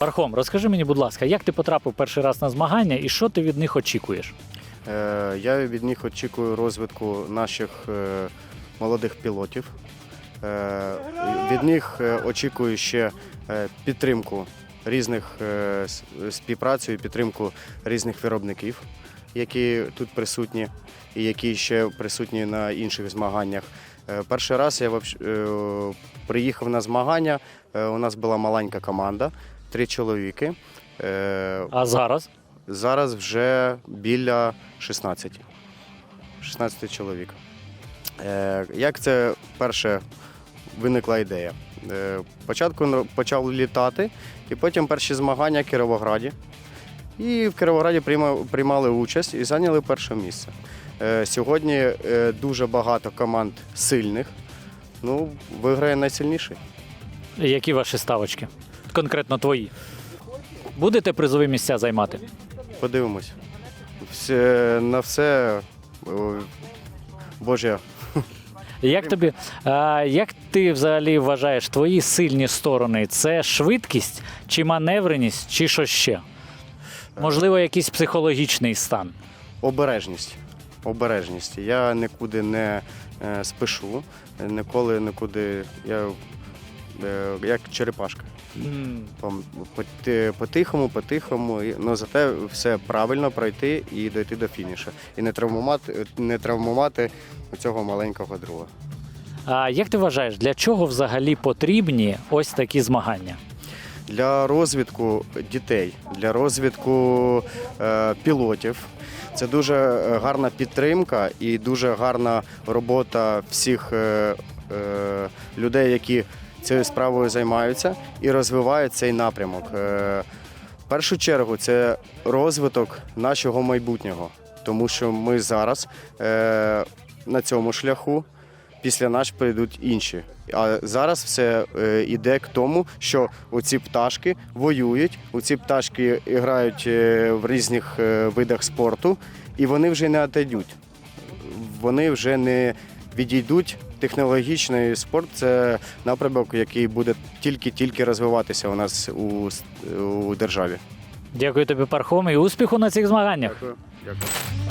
Пархом, розкажи мені, будь ласка, як ти потрапив перший раз на змагання і що ти від них очікуєш? Е, Я від них очікую розвитку наших е, молодих пілотів. Е, Від них очікую ще підтримку різних е, співпрацю і підтримку різних виробників, які тут присутні і які ще присутні на інших змаганнях. Перший раз я приїхав на змагання. У нас була маленька команда, три чоловіки. Е, А зараз? Зараз вже біля 16. 16 чоловік. Е, як це перше виникла ідея? Е, спочатку на- почав літати, і потім перші змагання в Кіровограді. І в Кіровограді приймали участь і зайняли перше місце. Сьогодні дуже багато команд сильних. Ну, виграє найсильніший. Які ваші ставочки? Конкретно твої. Будете призові місця займати? Подивимось. Все, на все о, Божя Як тобі, а, як ти взагалі вважаєш твої сильні сторони? Це швидкість чи маневреність, чи що ще? Можливо, якийсь психологічний стан. обережність. Обережність. Я нікуди не е, спішу, ніколи нікуди. Я як черепашка. Пом- поти- По-тихому, по-тихому, і- ну зате все правильно пройти і дойти до фінішу. І не травмувати, не травмувати цього маленького друга. А як ти вважаєш, для чого взагалі потрібні ось такі змагання? для розвитку дітей, для розвитку е, пілотів. Це дуже е, гарна підтримка і дуже гарна робота всіх е, е, людей, які цією справою займаються і розвивають цей напрямок. Е, в першу чергу це розвиток нашого майбутнього, тому що ми зараз е, на цьому шляху. Після нас прийдуть інші. А зараз все е, йде к тому, що оці пташки воюють, оці пташки грають е, в різних е, видах спорту, і вони вже не відійдуть. Вони вже не відійдуть. Технологічний спорт це напрямок, який буде тільки-тільки розвиватися у нас у, у державі. Дякую тобі, Пархом, і успіху на цих змаганнях. Дякую. Дякую.